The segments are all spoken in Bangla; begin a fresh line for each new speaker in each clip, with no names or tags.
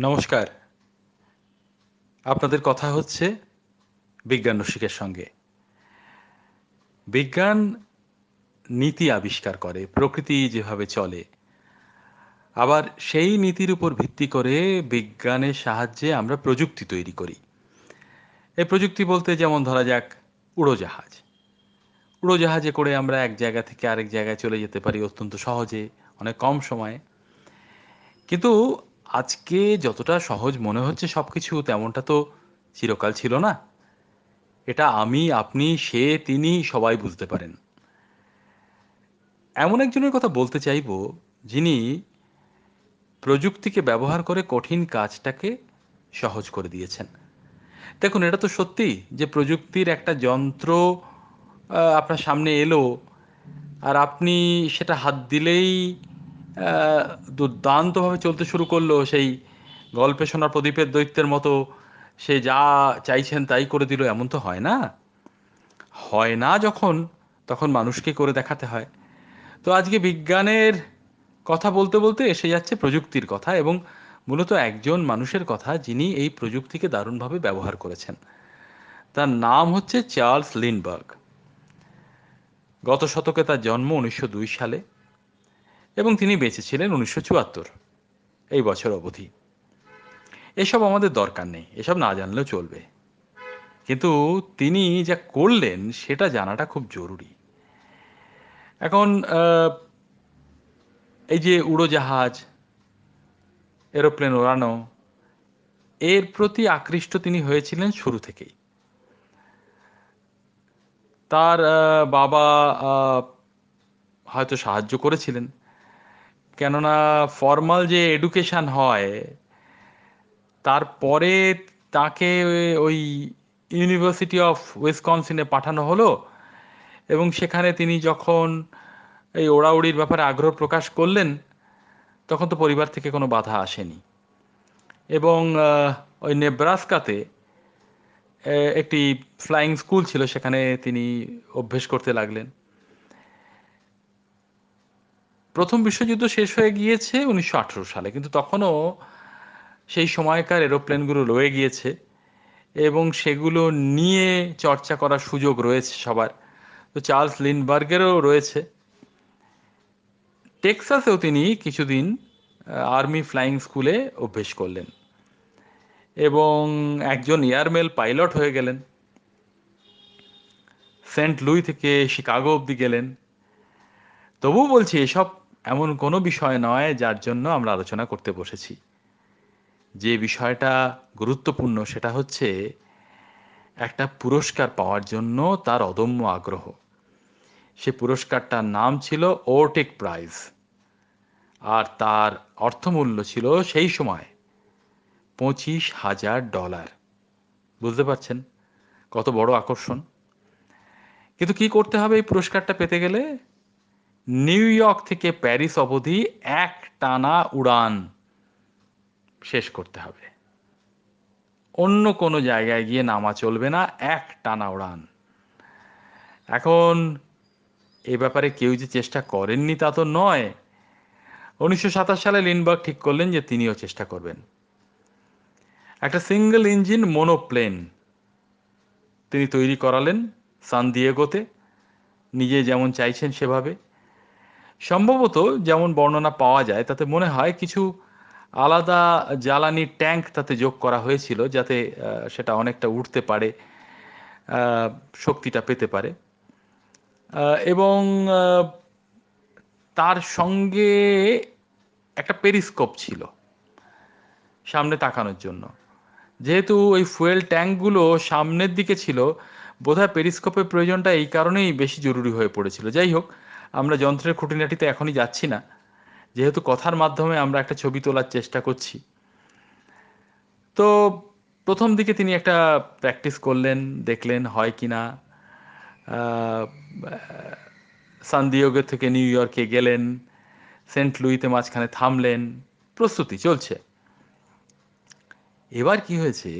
নমস্কার। আপনাদের কথা হচ্ছে বিজ্ঞান রসিকের সঙ্গে। বিজ্ঞান নীতি আবিষ্কার করে, প্রকৃতি যেভাবে চলে, আবার সেই নীতির উপর ভিত্তি করে বিজ্ঞানের সাহায্যে আমরা প্রযুক্তি তৈরি করি। এই প্রযুক্তি বলতে যেমন ধরা যাক উড়োজাহাজ। উড়োজাহাজে করে আমরা এক জায়গা থেকে আরেক জায়গায় চলে যেতে পারি অত্যন্ত সহজে, অনেক কম সময়ে। কিন্তু আজকে যতটা সহজ মনে হচ্ছে সব কিছু তেমনটা তো চিরকাল ছিল না। এটা আমি, আপনি, সে, তিনি সবাই বুঝতে পারেন। এমন একজনের কথা বলতে চাইব, যিনি প্রযুক্তিকে ব্যবহার করে কঠিন কাজটাকে সহজ করে দিয়েছেন। দেখুন, এটা তো সত্যি যে প্রযুক্তির একটা যন্ত্র আপনার সামনে এলো, আর আপনি সেটা হাত দিলেই দুর্দান্তভাবে চলতে শুরু করল সেই গল্পে শোনা প্রদীপের দৈত্যের মতো। সে যা চাইছেন তাই করে দিল, এমন তো হয় না। হয় না যখন, তখন মানুষকে করে দেখাতে হয়। তো আজকে বিজ্ঞানের কথা বলতে বলতে এসে যাচ্ছে প্রযুক্তির কথা এবং মূলত একজন মানুষের কথা যিনি এই প্রযুক্তিকে দারুণভাবে ব্যবহার করেছেন। তার নাম হচ্ছে চার্লস লিনবার্গ গত শতকে তার জন্ম উনিশশো দুই সালে। এবং তিনি বেঁচে ছিলেন উনিশশো চুয়াত্তর। এই বছর অবধি। এসব আমাদের দরকার নেই, এসব না জানলেও চলবে। কিন্তু তিনি যা করলেন, সেটা জানাটা খুব জরুরি। এখন এই যে উড়োজাহাজ, এরোপ্লেন ওড়ানো, এর প্রতি আকৃষ্ট তিনি হয়েছিলেন শুরু থেকেই। তার বাবা হয়তো সাহায্য করেছিলেন। কেননা ফর্মাল যে এডুকেশন হয়, তারপরে তাকে ওই ইউনিভার্সিটি অফ উইসকনসিনে পাঠানো হলো এবং সেখানে তিনি যখন এই ওড়াউড়ির ব্যাপারে আগ্রহ প্রকাশ করলেন, তখন তো পরিবার থেকে কোনো বাধা আসেনি। এবং ওই নেব্রাস্কাতে একটি ফ্লাইং স্কুল ছিল, সেখানে তিনি অভ্যেস করতে লাগলেন। প্রথম বিশ্বযুদ্ধ শেষ হয়ে গিয়েছে উনিশশো আঠেরো সালে, কিন্তু তখনও সেই সময়কার এরোপ্লেনগুলো রয়ে গিয়েছে এবং সেগুলো নিয়ে চর্চা করার সুযোগ রয়েছে সবার। তো চার্লস লিনবার্গেরও রয়েছে। টেক্সাসেও তিনি কিছুদিন আর্মি ফ্লাইং স্কুলে অভ্যেস করলেন এবং একজন এয়ারমেল পাইলট হয়ে গেলেন। সেন্ট লুই থেকে শিকাগো অবধি গেলেন। তবুও বলছি, এসব এমন কোনো বিষয় নয় যার জন্য আমরা আলোচনা করতে বসেছি। যে বিষয়টা গুরুত্বপূর্ণ সেটা হচ্ছে একটা পুরস্কার পাওয়ার জন্য তার অদম্য আগ্রহ। সে পুরস্কারটার নাম ছিল ওটেক প্রাইজ। আর তার অর্থমূল্য ছিল সেই সময় পঁচিশ হাজার ডলার। বুঝতে পারছেন? কত বড় আকর্ষণ। কিন্তু কি করতে হবে এই পুরস্কারটা পেতে গেলে? নিউ ইয়র্ক থেকে প্যারিস অবধি এক টানা উড়ান শেষ করতে হবে। অন্য কোনো জায়গায় গিয়ে নামা চলবে না, এক টানা উড়ান। এখন এ ব্যাপারে কেউ যে চেষ্টা করেননি তা তো নয়। উনিশশো সালে লিনবার্গ ঠিক করলেন যে তিনিও চেষ্টা করবেন। একটা সিঙ্গেল ইঞ্জিন মোনোপ্লেন তিনি তৈরি করালেন সান দিয়েগোতে। নিজে যেমন চাইছেন সেভাবে। সম্ভবত যেমন বর্ণনা পাওয়া যায়, তাতে মনে হয় কিছু আলাদা জ্বালানি ট্যাঙ্ক তাতে যোগ করা হয়েছিল যাতে সেটা অনেকটা উঠতে পারে শক্তিটা পেতে পারে। এবং তার সঙ্গে একটা পেরিস্কোপ ছিল সামনে তাকানোর জন্য। যেহেতু ওই ফুয়েল ট্যাঙ্কগুলো সামনের দিকে ছিল, বোধহয় পেরিস্কোপের প্রয়োজনটা এই কারণেই বেশি জরুরি হয়ে পড়েছিল। যাই হোক আমরা যন্ত্রের খুঁটিনাটিতে এখনই যাচ্ছি না। যেহেতু কথার মাধ্যমে আমরা একটা ছবি তোলার চেষ্টা করছি। তো প্রথম দিকে তিনি একটা প্র্যাকটিস করলেন, দেখলেন হয় কি না। সানদিয়োগো থেকে নিউ ইয়র্কে গেলেন, সেন্ট লুইতে মাঝখানে থামলেন, প্রস্তুতি চলছে। এবার কি হয়েছে?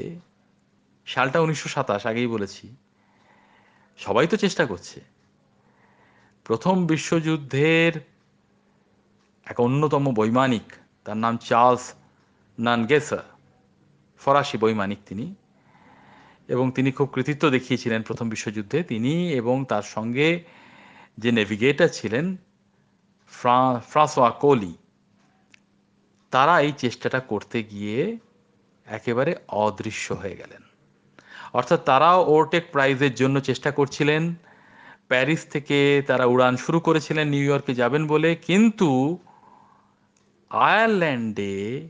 সালটা উনিশশো সাতাশ, আগেই বলেছি। সবাই তো চেষ্টা করছে। প্রথম বিশ্বযুদ্ধের এক অন্যতম বৈমানিক, তার নাম চার্লস নানগেসা, ফরাসি বৈমানিক তিনি। এবং তিনি খুব কৃতিত্ব দেখিয়েছিলেন প্রথম বিশ্বযুদ্ধে। তিনি এবং তার সঙ্গে যে নেভিগেটর ছিলেন ফ্রাঁসোয়া কোলি, তারা এই চেষ্টাটা করতে গিয়ে একেবারে অদৃশ্য হয়ে গেলেন। অর্থাৎ তারাও ওরটেক প্রাইজের জন্য চেষ্টা করছিলেন। প্যারিস থেকে তারা উড়ান শুরু করেছিলেন, নিউ ইয়র্কে যাবেন বলে। কিন্তু আয়ারল্যান্ডে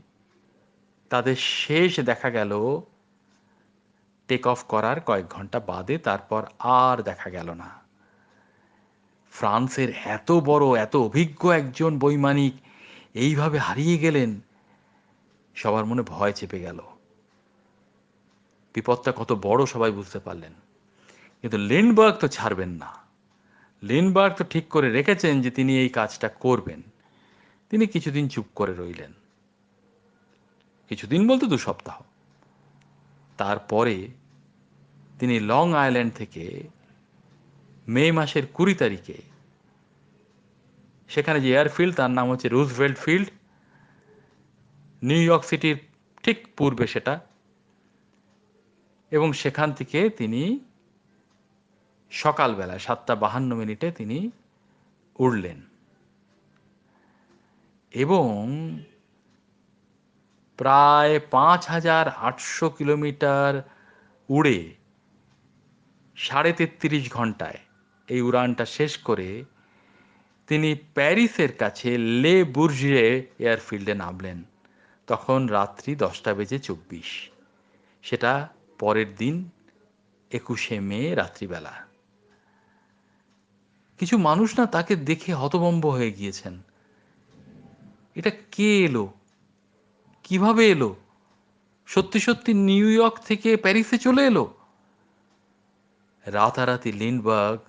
তাদের শেষ দেখা গেল টেক অফ করার কয়েক ঘণ্টা বাদে, তারপর আর দেখা গেল না। ফ্রান্সের এত বড়, এত অভিজ্ঞ একজন বৈমানিক এইভাবে হারিয়ে গেলেন, সবার মনে ভয় চেপে গেল। বিপদটা কত বড় সবাই বুঝতে পারলেন। কিন্তু লিনবার্গ তো ছাড়বেন না। লিনবার্গ তো ঠিক করে রেখেছেন যে তিনি এই কাজটা করবেন। তিনি কিছুদিন চুপ করে রইলেন। কিছুদিন বলতে দু সপ্তাহ। তারপরে তিনি লং আইল্যান্ড থেকে মে মাসের কুড়ি তারিখে সেখানে যে এয়ারফিল্ড, তার নাম হচ্ছে রুজভেল্ট ফিল্ড, নিউ ইয়র্ক সিটির ঠিক পূর্বে সেটা, এবং সেখান থেকে তিনি সকালবেলা সাতটা বাহান্ন মিনিটে তিনি উড়লেন। এবং প্রায় পাঁচ হাজার আটশো কিলোমিটার উড়ে সাড়ে তেত্রিশ ঘন্টায় এই উড়ানটা শেষ করে তিনি প্যারিসের কাছে লে বুর্জিয়ে এয়ারফিল্ডে নামলেন। তখন রাত্রি দশটা বেজে চব্বিশ। সেটা পরের দিন, একুশে মে রাত্রিবেলা। কিছু মানুষ না তাকে দেখে হতবম্ব হয়ে গিয়েছেন। এটা কে এলো? কীভাবে এলো? সত্যি সত্যি নিউ ইয়র্ক থেকে প্যারিসে চলে এলো? রাতারাতি লিনবার্গ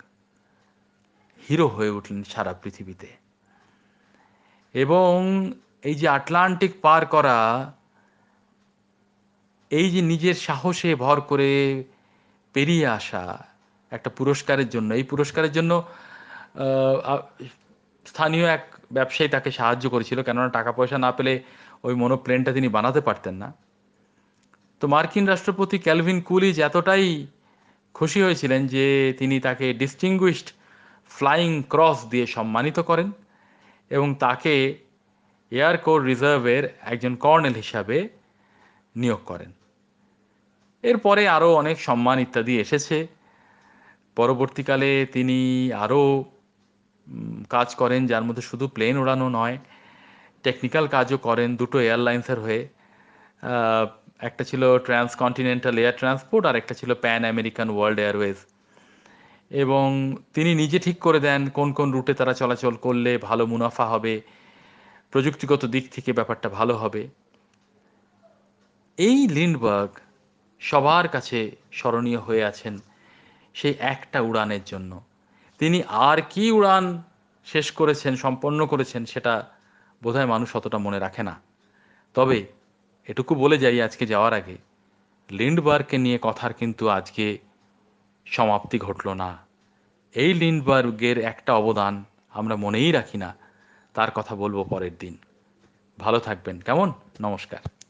হিরো হয়ে উঠলেন সারা পৃথিবীতে। এবং এই যে আটলান্টিক পার করা, এই যে নিজের সাহসে ভর করে পেরিয়ে আসা একটা পুরস্কারের জন্য, এই পুরস্কারের জন্য স্থানীয় এক ব্যবসায়ী তাকে সাহায্য করেছিল, কেননা টাকা পয়সা না পেলে ওই মনোপ্লেনটা তিনি বানাতে পারতেন না। তো মার্কিন রাষ্ট্রপতি ক্যালভিন কুলিজ এতটাই খুশি হয়েছিলেন যে তিনি তাকে ডিস্টিংগুইশড ফ্লাইং ক্রস দিয়ে সম্মানিত করেন এবং তাকে এয়ার কোর রিজার্ভের একজন কর্নেল হিসাবে নিয়োগ করেন। এরপরে আরও অনেক সম্মান ইত্যাদি এসেছে। পরবর্তীকালে তিনি আরও কাজ করেন, যার মধ্যে শুধু প্লেন ওড়ানো নয় টেকনিক্যাল কাজও করেন দুটো এয়ারলাইন্সের হয়ে। একটা ছিল ট্রান্স কন্টিনেন্টাল এয়ার ট্রান্সপোর্ট আর একটা ছিল প্যান আমেরিকান ওয়ার্ল্ড এয়ারওয়েজ এবং তিনি নিজে ঠিক করে দেন কোন কোন রুটে তারা চলাচল করলে ভালো মুনাফা হবে, প্রযুক্তিগত দিক থেকে ব্যাপারটা ভালো হবে। এই লিন্ডবার্গ সবার কাছে স্মরণীয় হয়ে আছেন সেই একটা উড়ানের জন্য। তিনি আর কি উড়ান শেষ করেছেন, সম্পন্ন করেছেন, সেটা বোধহয় মানুষ অতটা মনে রাখে না। তবে এটুকু বলে যাই, আজকে যাওয়ার আগে লিন্ডবার্গকে নিয়ে কথার কিন্তু আজকে সমাপ্তি ঘটল না। এই লিন্ডবার্গের একটা অবদান আমরা মনেই রাখি না, তার কথা বলব পরের দিন। ভালো থাকবেন, কেমন? নমস্কার।